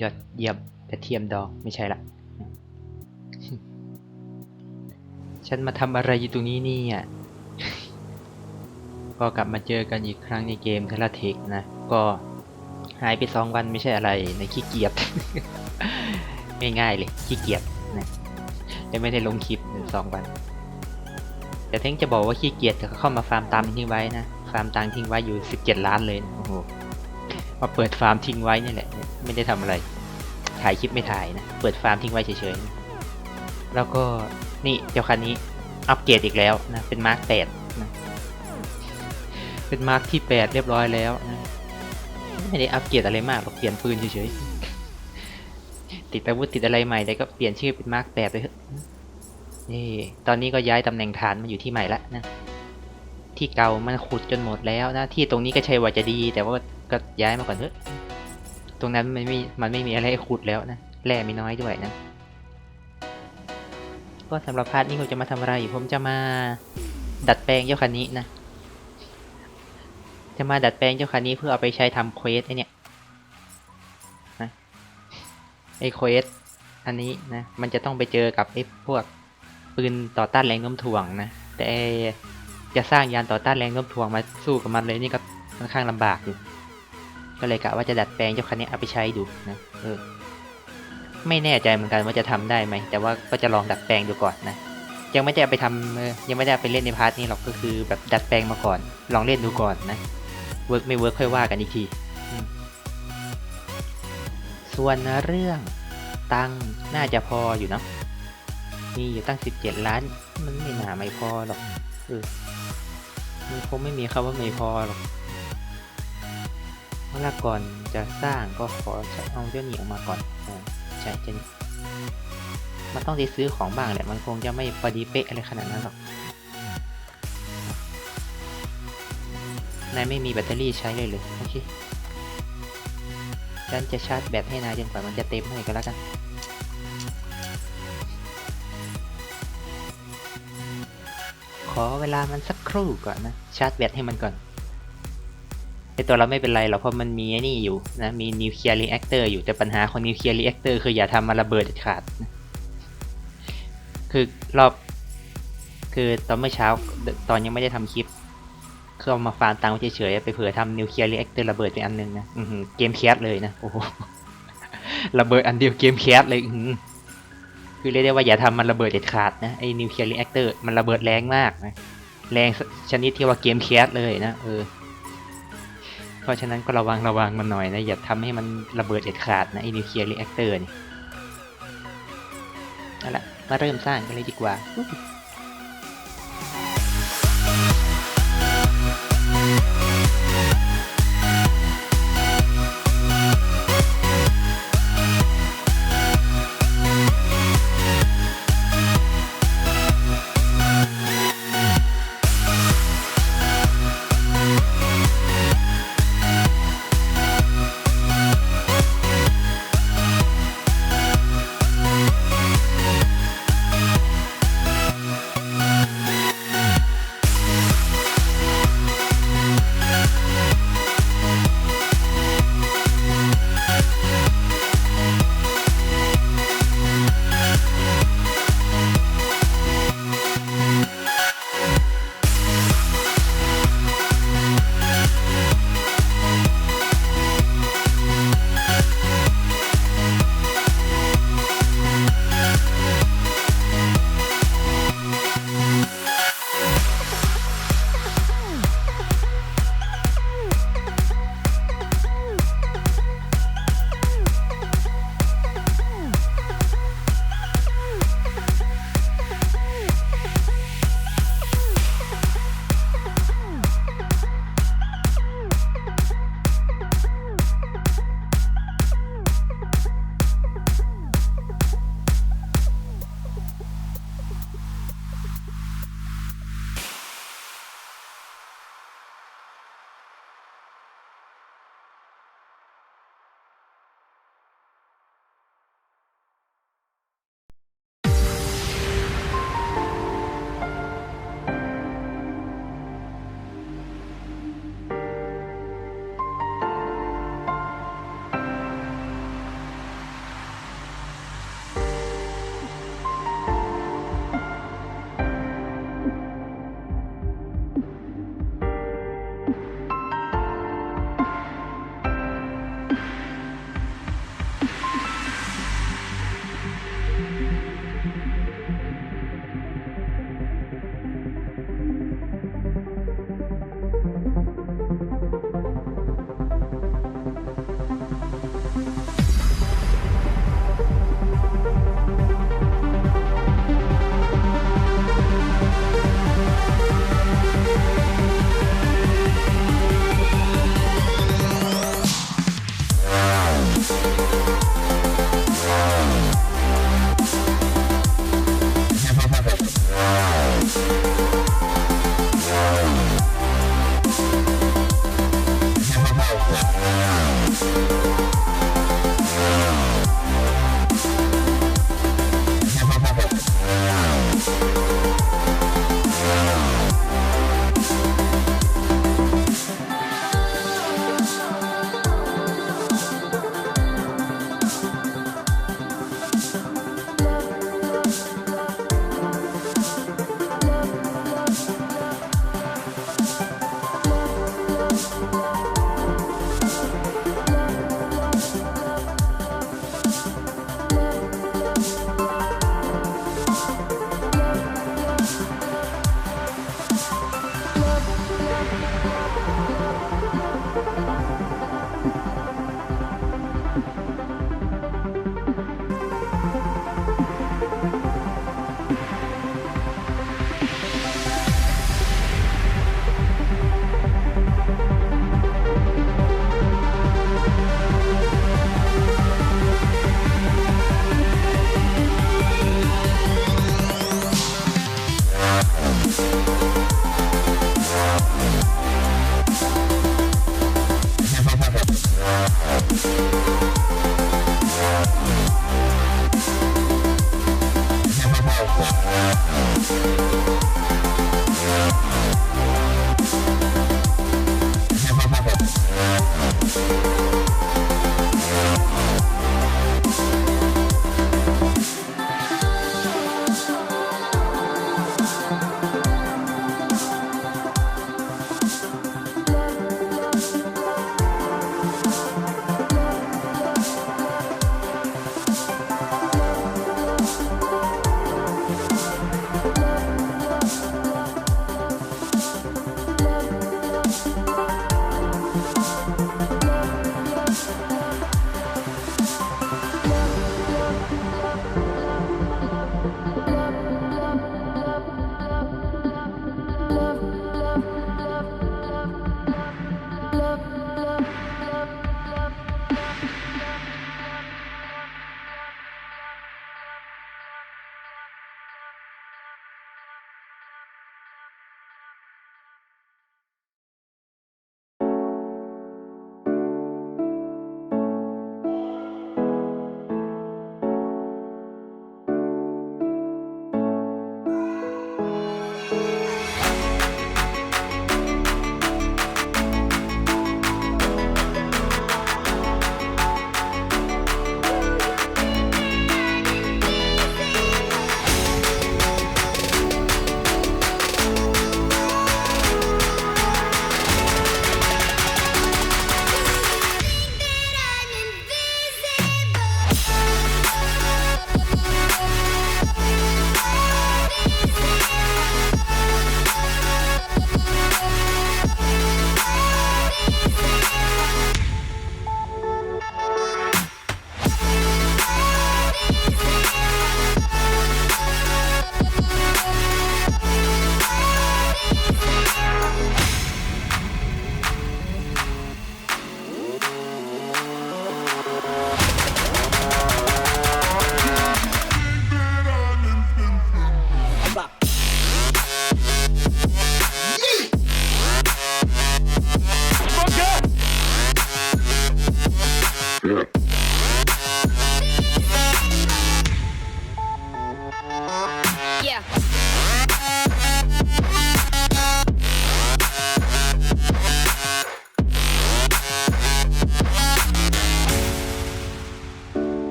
ยอดเยี่ยมกระเทียมดองไม่ใช่ละ ฉันมาทำอะไรอยู่ตรงนี้เนี่ย ก็กลับมาเจอกันอีกครั้งในเกมเทเลเทคนะ ก็หายไปสองวันไม่ใช่อะไรในขี้เกียจง่ายๆเลยขี้เกียจนะยังไม่ได้ลงคลิปหนึ่งสองวัน แต่เท่งจะบอกว่าขี้เกียจแต่ก็เข้ามาฟาร์มตามทิ้งไว้นะ ฟาร์มตังทิ้งไว้อยู่ 17 ล้านเลยนะโอ้โห มาเปิดฟาร์มทิ้งไว้นี่แหละ ไม่ได้ทำอะไร ถ่ายคลิปไม่ถ่ายนะ เปิดฟาร์มทิ้งไว้เฉยๆนะแล้วก็นี่เจ้าคันนี้อัปเกรดอีกแล้วนะ เป็นมาร์คแปดนะ เป็นมาร์คที่แปดเรียบร้อยแล้วนะ ไม่ได้อัปเกรดอะไรมากหรอกเปลี่ยนปืนเฉยๆ ติดอาวุธติดอะไรใหม่แต่ก็เปลี่ยนชื่อเป็นมาร์คแปดไปเถอะนี่ ตอนนี้ก็ย้ายตำแหน่งฐานมาอยู่ที่ใหม่ละนะ ที่เก่ามันขุดจนหมดแล้วนะ ที่ตรงนี้ก็ใช่ว่าจะดี แต่ว่า ก็ย้ายมาก่อนเถอะตรงนั้นมันไม่มันไม่มีอะไรขุดแล้วนะแร่มีน้อยด้วยนะ ก็สำหรับพาร์ทนี้ผมจะมาทำอะไรผมจะมาดัดแปลงเจ้าคันนี้นะ จะมาดัดแปลงเจ้าคันนี้เพื่อเอาไปใช้ทำเควสไอเนี่ยไอเควสอันนี้นะ มันจะต้องไปเจอกับไอพวกปืนต่อต้านแรงโน้มถ่วงนะ แต่จะสร้างยานต่อต้านแรงโน้มถ่วงมาสู้กับมันเลยนี่ก็ค่อนข้างลำบากอยู่ ก็เลยกะว่าจะดัดแปลงเจ้าคันนี้เอาไปใช้ดูนะเออไม่แน่ใจเหมือนกันว่าจะทำได้ไหม แต่ว่าก็จะลองดัดแปลงดูก่อนนะ ยังไม่ได้ไปทำเออยังไม่ได้ไปเล่นในพาร์ทนี้หรอกก็คือแบบดัดแปลงมาก่อน ลองเล่นดูก่อนนะ เวิร์กไม่เวิร์กค่อยว่ากันอีกที ส่วนเรื่องตังน่าจะพออยู่นะมีอยู่ตั้งสิบเจ็ดล้าน มันไม่น่าไม่พอหรอกเออมันคงไม่มีคำว่าไม่พอหรอก เวลาก่อนจะสร้างก็ขอเอาเจ้าหนีออกมาก่อนอ่าใช่เจ้าหนีมันต้องได้ซื้อของบ้างแหละ มันคงจะไม่พอดีเป๊ะอะไรขนาดนั้นหรอก นายไม่มีแบตเตอรี่ใช้เลยเลยโอเค ฉันจะชาร์จแบตให้นายจนกว่ามันจะเต็มให้ก็แล้วกัน ขอเวลามันสักครู่ก่อนนะ ชาร์จแบตให้มันก่อน ไอตัวเราไม่เป็นไรหรอกเพราะมันมีนี่อยู่นะมีนิวเคลียร์รีแอคเตอร์อยู่แต่ปัญหาของนิวเคลียร์รีแอคเตอร์คืออย่าทำมันระเบิดเด็ดขาด คือรอบ คือตอนเมื่อเช้าตอนยังไม่ได้ทำคลิปคือเอามาฟาร์มตังค์เฉยๆไปเผื่อทำนิวเคลียร์รีแอคเตอร์ระเบิดไปอันหนึงนะเกมแคสเลยนะโอ้โหระเบิดอันเดียวเกมแคสเลยคือเรียกได้ว่าอย่าทำมันระเบิดเด็ดขาดนะไอ้นิวเคลียร์รีแอคเตอร์มันระเบิดแรงมากนะแรงชนิดที่ว่าเกมแคสเลยนะเออ เพราะฉะนั้นก็ระวังระวังมันหน่อยนะ อย่าทำให้มันระเบิดเด็ดขาดนะไอ้นิวเคลียร์รีแอคเตอร์นี่นั่นแหละมาเริ่มสร้างกันเลยดีกว่า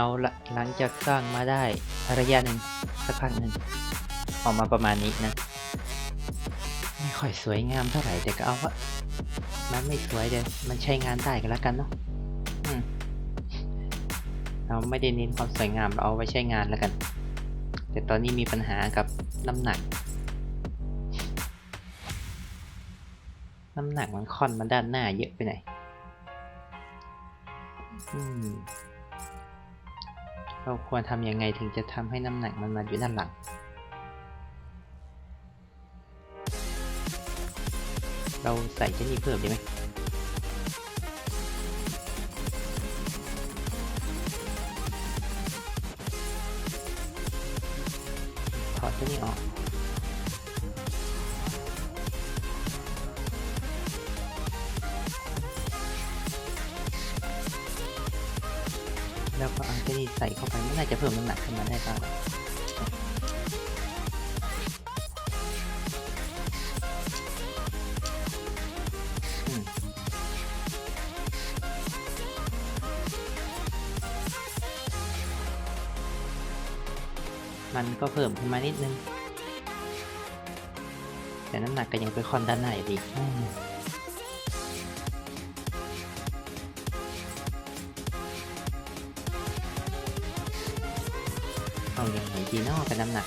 เอาละหลังจากสร้างมาได้ระยะหนึ่งสักพักหนึ่งออกมาประมาณนี้นะ ไม่ค่อยสวยงามเท่าไหร่แต่ก็เอาวะมันไม่สวยเดยมันใช้งานได้กันแล้วกันเนาะเราไม่ได้เน้นความสวยงามเราเอาไว้ใช้งานแล้วกัน แต่ตอนนี้มีปัญหากับน้ำหนัก น้ำหนักมันค่อนมาด้านหน้าเยอะไปหน่อยอืม เราควรทำยังไงถึงจะทำให้น้ำหนักมันมาอยู่ด้านหลัง เราใส่เจนี่เพิ่มดีไหมถอดเจนี่ออก ขึ้นมาได้บ้างมันก็เพิ่มขึ้นมานิดนึง แต่น้ำหนักก็ยังไปคอนด้านหน้าอยู่ดี ทีนอกกับน้ำหนัก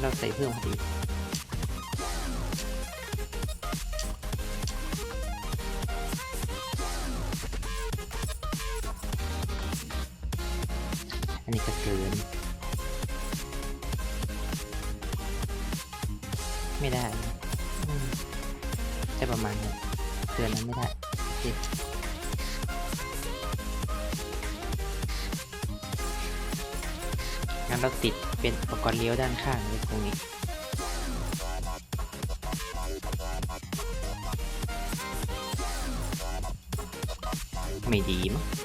เราใส่เพิ่มพอดี งั้นเราติดเป็นอุปกรณ์เลี้ยวด้านข้างในตรงนี้ไม่ดีมั้ง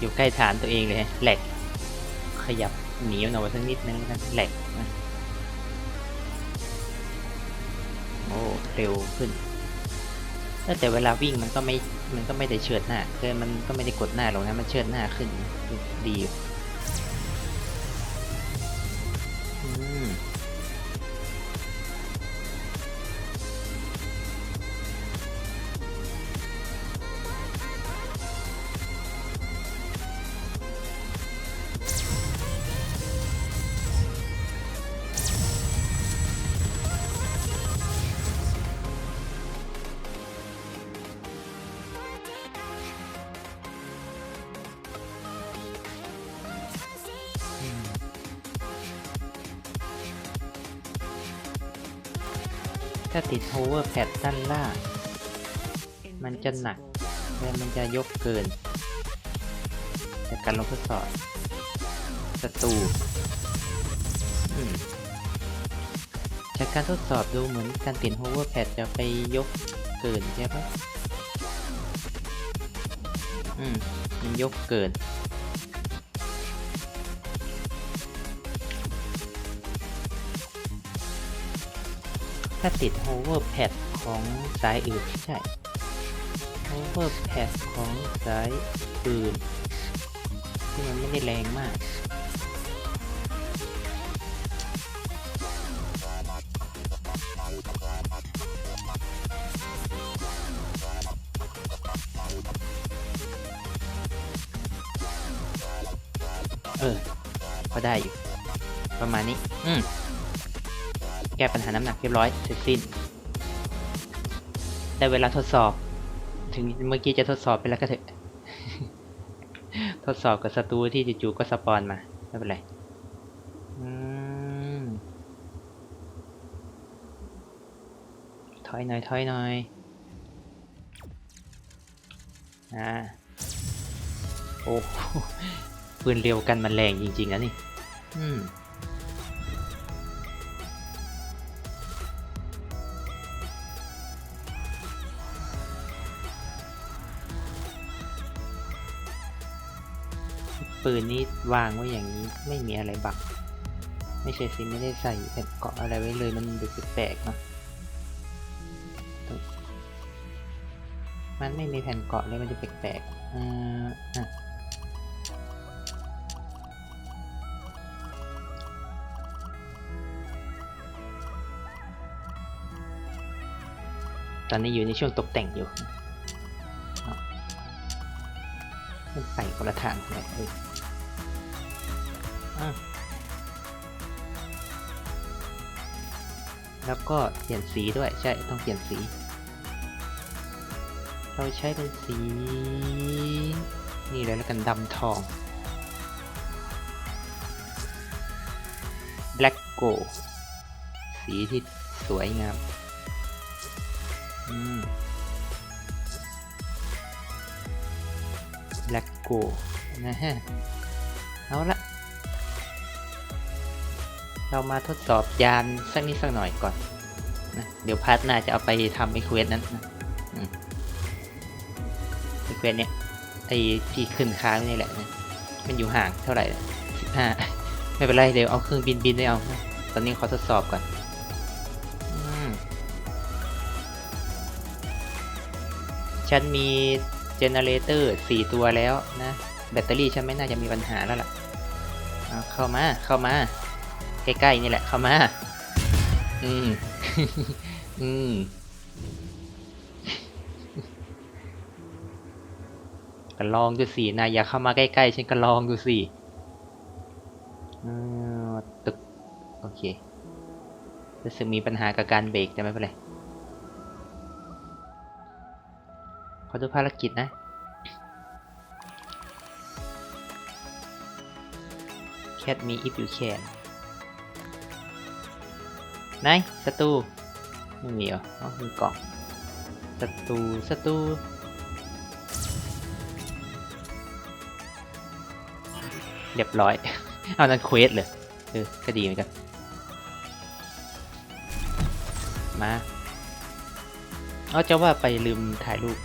อยู่ใกล้ฐานตัวเองเลยแหลก ขยับหนีมันออกมาสักนิดนึงนะแหลกโอ้เร็วขึ้นแต่เวลาวิ่งมันก็ไม่ มันก็ไม่ได้เฉิดหน้าเออมันก็ไม่ได้กดหน้าลงนะ มันเฉิดหน้าขึ้นดีอยู่ ถ้าติด hover pad ด้านล่าง มันจะหนักและมันจะยกเกิน จากการลงทดสอบศัตรูจากการทดสอบดูเหมือนการติด hover pad จะไปยกเกินใช่ปะอืม มันยกเกิน ถ้าติด hover pad ของสายอื่นใช่ hover pad ของสายอื่นที่มันไม่ได้แรงมากเออพอได้อยู่ ประมาณนี้ อืม แก้ปัญหาน้ำหนักเรียบร้อยเสร็จสิ้น ได้เวลาทดสอบ ถึงเมื่อกี้จะทดสอบไปแล้วก็เถอะ ทดสอบกับศัตรูที่จู่ๆก็สปอนมา ไม่เป็นไรอืมถอยหน่อยถอยหน่อยอ่าโอ้โหปืนเร็วกันมันแรงจริงๆนะนี่ อืม ปืนนี้วางไว้อย่างนี้ไม่มีอะไรบังไม่ใช่สิไม่ได้ใส่แผ่นเกาะอะไรไว้เลยมันดูแปลกๆเนาะมันไม่มีแผ่นเกาะเลยมันจะแปลกๆอ่าอะตอนนี้อยู่ในช่วงตกแต่งอยู่เอามันไปคนละทางเลย แล้วก็เปลี่ยนสีด้วยใช่ต้องเปลี่ยนสี เราใช้เป็นสี นี่เลยแล้วกันดำทอง Black Gold สีที่สวยงามอืม Black Gold นะฮะ เอาละ เรามาทดสอบยานสักนิดสักหน่อยก่อนนะเดี๋ยวพาร์ทหน้าจะเอาไปทำไอเควสนั้นนะอืมไอเควสเนี่ยไอที่ขึ้นค้างนี่แหละนะมันอยู่ห่างเท่าไหร่สิบห้าไม่เป็นไรเดี๋ยวเอาเครื่องบินบินได้เอานะตอนนี้ขอทดสอบก่อนอฉันมีเจเนเรเตอร์สี่ตัวแล้วนะ แบตเตอรี่ฉันไม่น่าจะมีปัญหาแล้วล่ะ เข้ามา เข้ามา ใกล้ๆนี่แหละเข้ามา อืม อืม ก็ลองดูสินายอย่าเข้ามาใกล้ๆฉันก็ลองดูสิอืมตึก โอเครู้สึกมีปัญหากับการเบรกแต่ไม่เป็นไรขอดูภารกิจนะ Catch me if you can ไหนศัตรูไม่มีเหรออ๋อมีกล่องศัตรูศัตรูเรียบร้อย เอานั้นเควสเลยเออก็ดีเหมือนกัน มาเอาจะว่าไปลืมถ่ายรูป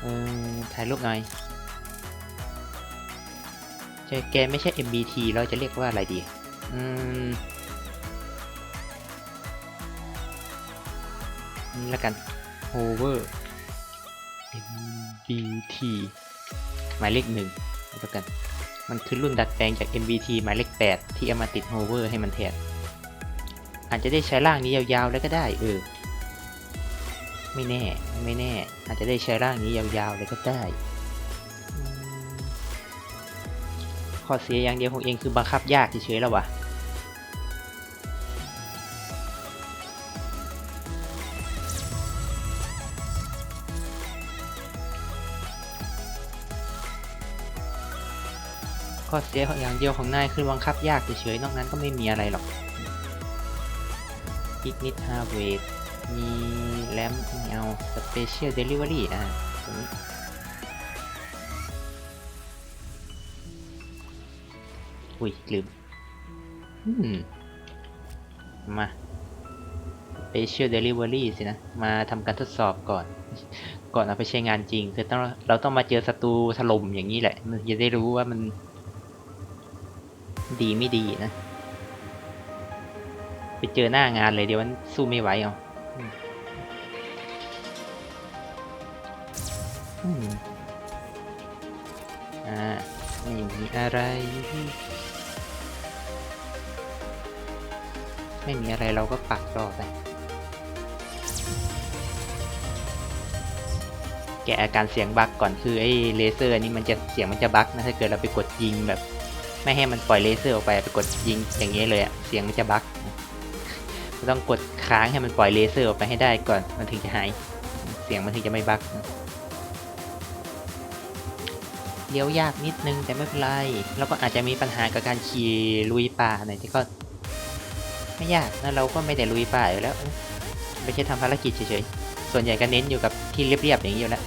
เออถ่ายรูปหน่อยเจแกไม่ใช่ MBT เราจะเรียกว่าอะไรดี อืม นี่แล้วกัน over MBT หมายเลขหนึ่งแล้วกัน มันคือรุ่นดัดแปลงจาก MBT หมายเลข 8 ที่เอามาติด hover ให้มันแทน อาจจะได้ใช้ร่างนี้ยาวๆแล้วก็ได้เออ ไม่แน่ ไม่แน่ อาจจะได้ใช้ร่างนี้ยาวๆเลยก็ได้ข้อเสียอย่างเดียวของเองคือบังคับยากเฉยๆแล้ววะ ข้อเสียอย่างเดียวของนายคือบังคับยากเฉยๆ นอกนั้นก็ไม่มีอะไรหรอกอีกนิดฮาเวทมีแรมม่เอาสเปเชียลเดลิเวอรี่อะอุ้ยลืมอืมมา Special Delivery สินะ มาทำการทดสอบก่อน ก่อนเอาไปใช้งานจริง คือต้องเราต้องมาเจอศัตรูถล่มอย่างนี้แหละ มันจะได้รู้ว่ามัน ดีไม่ดีนะ ไปเจอหน้างานเลยเดี๋ยวมันสู้ไม่ไหวเอาอืมอืมอ่าไม่มีอะไร ไม่มีอะไรเราก็ปักรอไปแกอาการเสียงบั๊กก่อนคือไอ้เลเซอร์นี่มันจะเสียงมันจะบั๊กนะถ้าเกิดเราไปกดยิงแบบ ไม่ให้มันปล่อยเลเซอร์ออกไปไปกดยิงอย่างเงี้ยเลยอะเสียงมันจะบั๊กต้องกดค้างให้มันปล่อยเลเซอร์ออกไปให้ได้ก่อนมันถึงจะหาย เสียงมันถึงจะไม่บั๊กเลี้ยวยากนิดนึงแต่ไม่เป็นไร แล้วก็อาจจะมีปัญหากับการขี่ลุยป่าหน่อยที่ก็ ไม่ยากนะเราก็ไม่ได้ลุยป่าอยู่แล้ว ไม่ใช่ทำภารกิจเฉยๆ ส่วนใหญ่ก็เน้นอยู่กับที่เรียบๆอย่างนี้อยู่แล้ว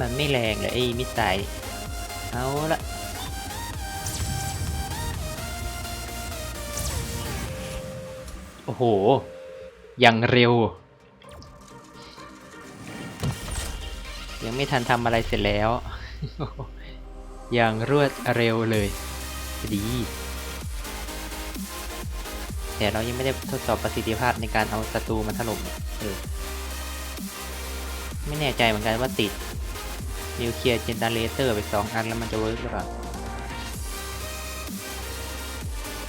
มันไม่แรงเลยไอ้มิสไซล์เอาละโอ้โห ยังเร็ว ยังไม่ทันทำอะไรเสร็จแล้ว อย่างรวดเร็วเลยดีแต่เรายังไม่ได้ทดสอบประสิทธิภาพในการเอาศัตรูมาถล่มเออไม่แน่ใจเหมือนกันว่าติด นิวเคลียร์เจนเนเรเตอร์ไปสองอันแล้วมันจะเวิร์กหรือเปล่า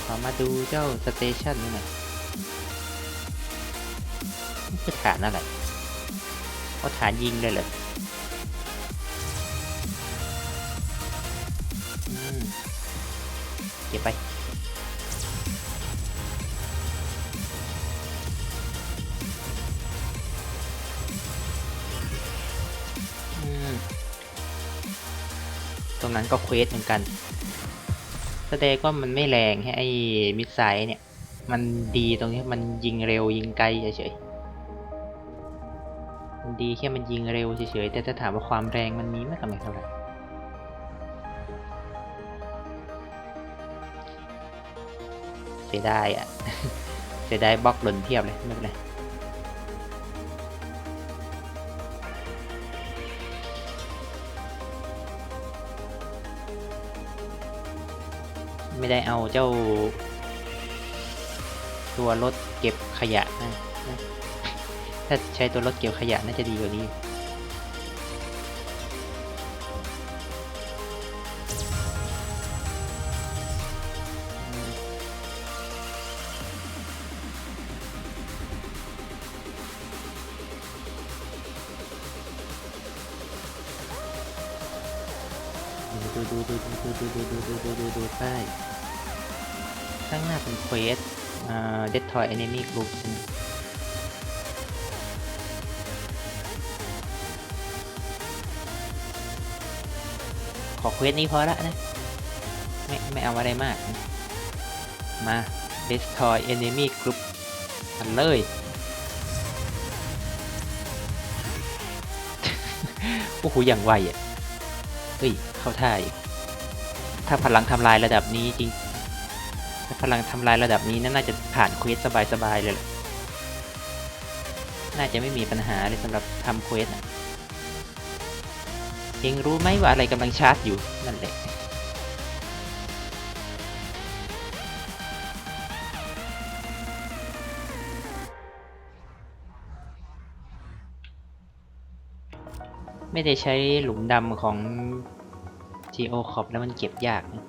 ขอมาดูเจ้าสเตชันนี่หน่อยนี่คือฐานอะไรก็ฐานยิงเลยเหรอเก็บไป นั้นก็เควสเหมือนกัน แสดงว่ามันไม่แรงให้ไอ้มิสไซล์เนี่ย มันดีตรงที่มันยิงเร็วยิงไกลเฉยๆมันดีแค่มันยิงเร็วเฉยๆแต่ถ้าถามว่าความแรงมันมีไหมก็ไม่เท่าไหร่เสียดายอะ เสียดายบล็อกหล่นเพียบเลยไม่เป็นไร ไม่ได้เอาเจ้า ตัวรถเก็บขยะนะถ้าใช้ตัวรถเก็บขยะน่าจะดีกว่านี้ดูดูดูดูดูดูดูดูดูดูดูป้าย ข้างหน้าเป็นเควสอ่า Destroy Enemy Group ใช่ไหมขอเควสนี้พอละนะ ไม่ไม่เอาอะไรมากนะมา Destroy Enemy Group กันเลย โอ้โห อย่างไวอะ เฮ้ย เข้าท่าอยู่ถ้าพลังทำลายระดับนี้จริง พลังทำลายระดับนี้น่าจะผ่านเควสสบายๆเลยแหละน่าจะไม่มีปัญหาเลยสำหรับทำเควสเองรู้ไหมว่าอะไรกำลังชาร์จอยู่นั่นแหละไม่ได้ใช้หลุมดำของ Geo c o p แล้วมันเก็บยากนะ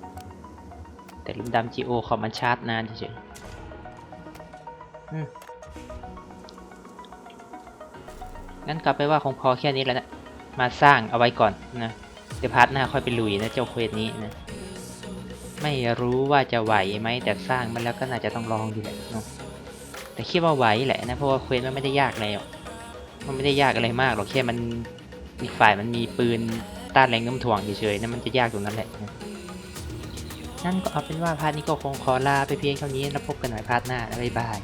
แต่ลุมดำ Geo c o p มันชาร์จนานเฉยๆงั้นกลับไปว่าคงพอแค่นี้แล้วนะ มาสร้างเอาไว้ก่อนนะ เดี๋ยวพาร์ทหน้าค่อยไปลุยนะเจ้าเควสนี้นะ ไม่รู้ว่าจะไหวไหมแต่สร้างมันแล้วก็น่าจะต้องลองดูแหละเนาะ แต่คิดว่าไหวแหละนะเพราะว่าเควสมันไม่ได้ยากอะไรหรอกมันไม่ได้ยากอะไรมากหรอกแค่มันอีกฝ่ายมันมีปืนต้านแรงน้ำถ่วงเฉยๆนั่นมันจะยากตรงนั้นแหละนะ นั่นก็เอาเป็นว่าพาร์ทนี้ก็คงขอลาไปเพียงเท่านี้แล้วพบกันใหม่พาร์ทหน้าบ๊ายบาย